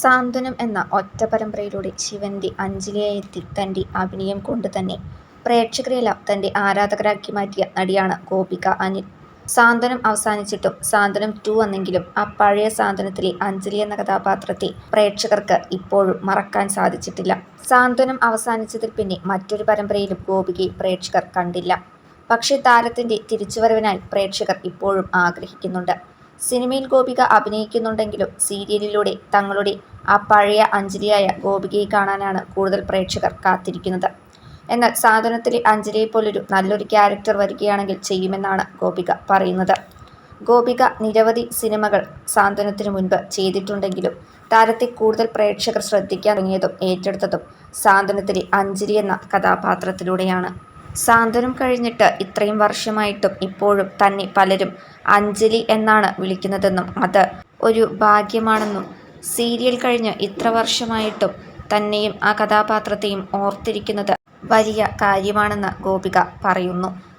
സാന്ത്വനം എന്ന ഒറ്റ പരമ്പരയിലൂടെ ശിവന്റെ അഞ്ജലിയായെത്തി തന്റെ അഭിനയം കൊണ്ട് തന്നെ പ്രേക്ഷകരെയെല്ലാം തന്റെ ആരാധകരാക്കി മാറ്റിയ നടിയാണ് ഗോപിക അനിൽ. സാന്ത്വനം അവസാനിച്ചിട്ടും സാന്ത്വനം ടു വന്നെങ്കിലും ആ പഴയ സാന്ത്വനത്തിലെ അഞ്ജലി എന്ന കഥാപാത്രത്തെ പ്രേക്ഷകർക്ക് ഇപ്പോഴും മറക്കാൻ സാധിച്ചിട്ടില്ല. സാന്ത്വനം അവസാനിച്ചതിൽ പിന്നെ മറ്റൊരു പരമ്പരയിലും ഗോപികയെ പ്രേക്ഷകർ കണ്ടില്ല. പക്ഷേ താരത്തിന്റെ തിരിച്ചുവരവിനായി പ്രേക്ഷകർ ഇപ്പോഴും ആഗ്രഹിക്കുന്നുണ്ട്. സിനിമയിൽ ഗോപിക അഭിനയിക്കുന്നുണ്ടെങ്കിലും സീരിയലിലൂടെ തങ്ങളുടെ ആ പഴയ അഞ്ജലിയായ ഗോപികയെ കാണാനാണ് കൂടുതൽ പ്രേക്ഷകർ കാത്തിരിക്കുന്നത്. എന്നാൽ സാധനത്തിലെ അഞ്ജലിയെ പോലൊരു നല്ലൊരു ക്യാരക്ടർ വരികയാണെങ്കിൽ ചെയ്യുമെന്നാണ് ഗോപിക പറയുന്നത്. ഗോപിക നിരവധി സിനിമകൾ സാന്ത്വനത്തിനു മുൻപ് ചെയ്തിട്ടുണ്ടെങ്കിലും താരത്തെ കൂടുതൽ പ്രേക്ഷകർ ശ്രദ്ധിക്കാൻ തുടങ്ങിയതും ഏറ്റെടുത്തതും സാന്ത്വനത്തിലെ അഞ്ജലി എന്ന കഥാപാത്രത്തിലൂടെയാണ്. സാന്ത്വനം കഴിഞ്ഞിട്ട് ഇത്രയും വർഷമായിട്ടും ഇപ്പോഴും തന്നെ പലരും അഞ്ജലി എന്നാണ് വിളിക്കുന്നതെന്നും അത് ഒരു ഭാഗ്യമാണെന്നും സീരിയൽ കഴിഞ്ഞ് ഇത്ര വർഷമായിട്ടും തന്നെയും ആ കഥാപാത്രത്തെയും ഓർത്തിരിക്കുന്നത് വലിയ കാര്യമാണെന്ന് ഗോപിക പറയുന്നു.